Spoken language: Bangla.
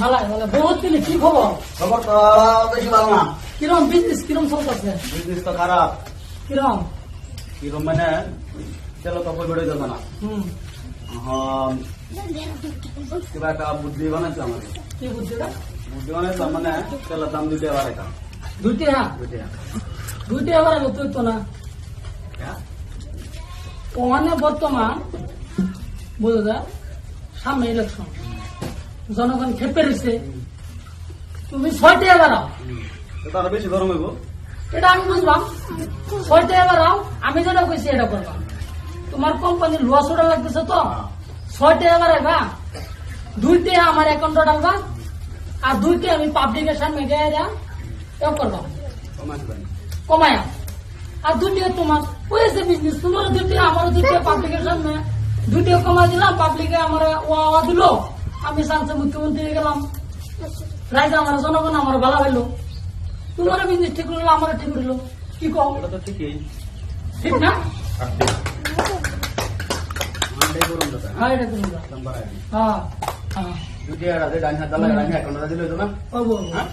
ভালো ভালো বহুত দিলি কি খবর? খবর তো বেশি ভালো না। কিরম বিজনেস কিরম চলতেছে? বিজনেস তো খারাপ। কিরম? কিরম মানে তেল তো কই বেড়ে যাবে না। হুম। কিবা একটা বুদ্ধি বানাইছে আমাকে কি বুঝছিটা বুদ্ধি বানাইছে মানে তেলের দাম দুইটা এবার এটা। দুইটি হ্যাঁ দুইটা আগে তুই তো না। ওখানে বর্তমান বুঝে যা সামনে ইলেকশন জনগণ খেপে রয়েছে তুমি ছয়টা এটা আরও বেশি গরম হইব এটা আমি বুঝলাম ছয়টা এবার আও, আমি যেটা কইছি এটা করলাম তোমার কোম্পানি লস ওটা লাগতেছে তো। ছয়টা এবার আইবা। দুইটে আমার অ্যাকাউন্টে ডালবা আর দুইটে আমি পাবলিকের সামনে গিয়ে এও করবা। কমায়া আর দুইটে তোমার হয়েছে বিজনেস তোমার দুইটে আমার দুইটে পাবলিকের সামনে দুইটে কমাই দিলাম পাবলিকে আমার ওয়া দিল। আমি চান্সে মুখ্যমন্ত্রী গেলাম। রাইজা আমার জনগণ আমার ভালো হইল। তোমার বিজনেস ঠিক হলো আমার ঠিক হইল। কি কম? এটা তো ঠিকই। ঠিক না? যাবে হ্যাঁ। হ্যাঁ হ্যাঁ। দুইটা ডান হাত দালা ডান হাত দিলে তো না ঠিক আছে। হ্যাঁ